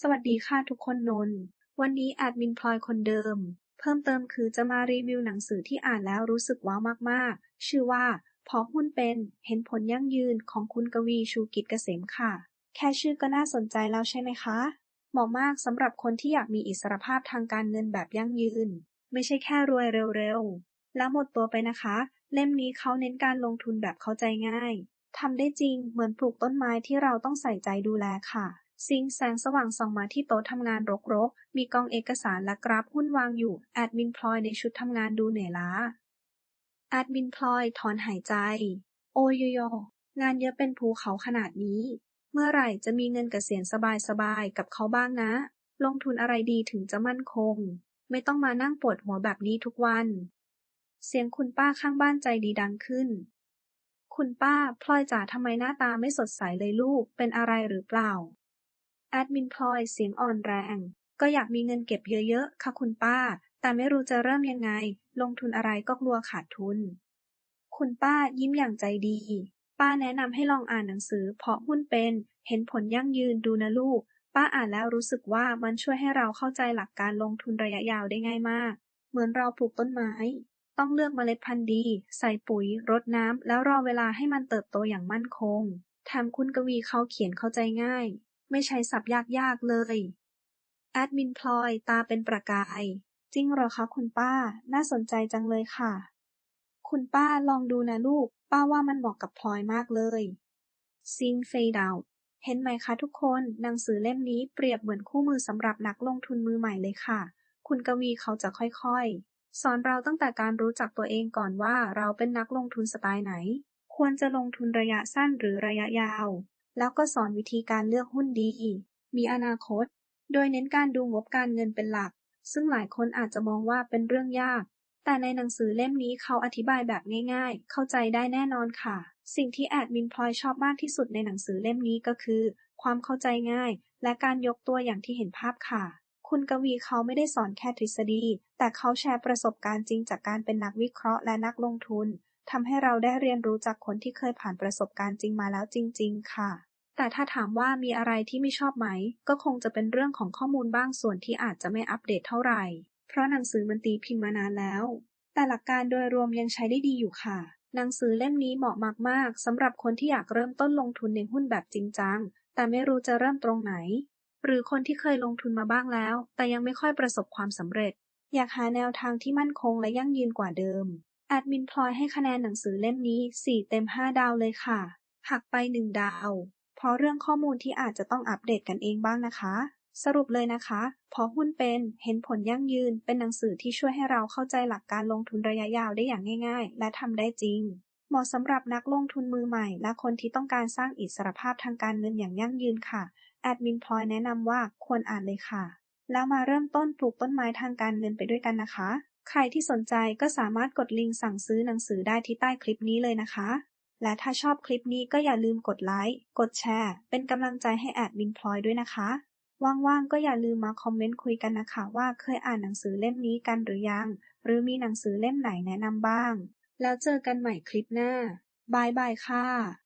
สวัสดีค่ะทุกคนนนท์ วันนี้แอดมินพลอยคนเดิม เพิ่มเติมคือจะมารีวิวหนังสือที่อ่านแล้วรู้สึกว้าวมากๆ ชื่อว่าพราะหุ้นเป็นเห็นผลยั่งยืนของคุณกวีชูกิจเกษมค่ะ แค่ชื่อก็น่าสนใจแล้วใช่ไหมคะ เหมาะมากสำหรับคนที่อยากมีอิสรภาพทางการเงินแบบยั่งยืน ไม่ใช่แค่รวยเร็วๆ แล้วหมดตัวไปนะคะ เล่มนี้เขาเน้นการลงทุนแบบเข้าใจง่าย ทำได้จริง เหมือนปลูกต้นไม้ที่เราต้องใส่ใจดูแลค่ะ ซิงแสงสว่างส่องมาที่โต๊ะทำงานรก ๆ มีกองเอกสารและกราฟหุ้นวางอยู่ แอดมินพลอยในชุดทำงานดูเหนื่อยล้า แอดมินพลอยถอนหายใจ โอยโย งานเยอะเป็นภูเขาขนาดนี้ เมื่อไหร่จะมีเงินเกษียณสบายๆกับเขาบ้างนะ ลงทุนอะไรดีถึงจะมั่นคง ไม่ต้องมานั่งปวดหัวแบบนี้ทุกวัน เสียงคุณป้าข้างบ้านใจดีดังขึ้น คุณป้า พลอยจ๋าทำไมหน้าตาไม่สดใสเลยลูก เป็นอะไรหรือเปล่า แอดมินพลอยเสียงอ่อนแรง ก็อยากมีเงินเก็บเยอะๆ ค่ะคุณป้า แต่ไม่รู้จะเริ่มยังไง ลงทุนอะไรก็กลัวขาดทุน คุณป้ายิ้มอย่างใจดี ป้าแนะนำให้ลองอ่านหนังสือ เพาะหุ้นเป็น เห็นผลยั่งยืนดูนะลูก ป้าอ่านแล้วรู้สึกว่ามันช่วยให้เราเข้าใจหลักการลงทุนระยะยาวได้ง่ายมาก เหมือนเราปลูกต้นไม้ ต้องเลือกเมล็ดพันธุ์ดี ใส่ปุ๋ย รดน้ำ แล้วรอเวลาให้มันเติบโตอย่างมั่นคงแถมคุณกวีเขาเขียนเข้าใจง่าย ไม่ใช้ศัพท์ยากๆ เลย แอดมินพลอยตาเป็นประกาย จริงเหรอคะคุณป้า น่าสนใจจังเลยค่ะ คุณป้าลองดูนะลูก ป้าว่ามันเหมาะกับพลอยมากเลยซีนเฟดาวเห็นไหมคะทุกคน หนังสือเล่มนี้เปรียบเหมือนคู่มือสำหรับนักลงทุนมือใหม่เลยค่ะ คุณกวีเขาจะค่อยๆ สอนเราตั้งแต่การรู้จักตัวเองก่อนว่าเราเป็นนักลงทุนสไตล์ไหน ควรจะลงทุนระยะสั้นหรือระยะยาว แล้วก็สอนวิธีการเลือกหุ้นดี มีอนาคต โดยเน้นการดูงบการเงินเป็นหลัก ซึ่งหลายคนอาจจะมองว่าเป็นเรื่องยาก แต่ในหนังสือเล่มนี้เขาอธิบายแบบง่าย ๆ เข้าใจได้แน่นอนค่ะ สิ่งที่แอดมินพลอยชอบมากที่สุดในหนังสือเล่มนี้ก็คือ ความเข้าใจง่าย และการยกตัวอย่างที่เห็นภาพค่ะ คุณกวีเขาไม่ได้สอนแค่ทฤษฎี แต่เขาแชร์ประสบการณ์จริงจากการเป็นนักวิเคราะห์และนักลงทุนทำให้เราได้เรียนรู้จากคนที่เคยผ่านประสบการณ์จริงมาแล้วจริง ๆ ค่ะ แต่ถ้าถามว่ามีอะไรที่ไม่ชอบไหม ก็คงจะเป็นเรื่องของข้อมูลบ้างส่วนที่อาจจะไม่อัปเดตเท่าไหร่ เพราะหนังสือมันตีพิมพ์มานานแล้ว แต่หลักการโดยรวมยังใช้ได้ดีอยู่ค่ะ หนังสือเล่มนี้เหมาะมากๆสำหรับคนที่อยากเริ่มต้นลงทุนในหุ้นแบบจริงจัง แต่ไม่รู้จะเริ่มตรงไหน หรือคนที่เคยลงทุนมาบ้างแล้ว แต่ยังไม่ค่อยประสบความสำเร็จ อยากหาแนวทางที่มั่นคงและยั่งยืนกว่าเดิมแอดมินพลอยให้คะแนนหนังสือเล่มนี้ 4 เต็ม 5 ดาวเลยค่ะ หักไป 1 ดาว เพราะเรื่องข้อมูลที่อาจจะต้องอัปเดตกันเองบ้างนะคะ สรุปเลยนะคะพราะหุ้นเป็นเห็นผลยั่งยืน เป็นหนังสือที่ช่วยให้เราเข้าใจหลักการลงทุนระยะยาวได้อย่างง่าย ๆ และทำได้จริง เหมาะสำหรับนักลงทุนมือใหม่ และคนที่ต้องการสร้างอิสรภาพทางการเงินอย่างยั่งยืนค่ะ แอดมินพลอยแนะนำว่าควรอ่านเลยค่ะ แล้วมาเริ่มต้นปลูกต้นไม้ทางการเงินไปด้วยกันนะคะ ใครที่สนใจก็สามารถกดลิงก์สั่งซื้อหนังสือได้ที่ใต้คลิปนี้เลยนะคะ และถ้าชอบคลิปนี้ก็อย่าลืมกดไลค์ กดแชร์ เป็นกำลังใจให้แอดมินพลอยด้วยนะคะ ว่างๆก็อย่าลืมมาคอมเมนต์คุยกันนะคะว่าเคยอ่านหนังสือเล่มนี้กันหรือยัง หรือมีหนังสือเล่มไหนแนะนำบ้าง แล้วเจอกันใหม่คลิปหน้าบายบายค่ะ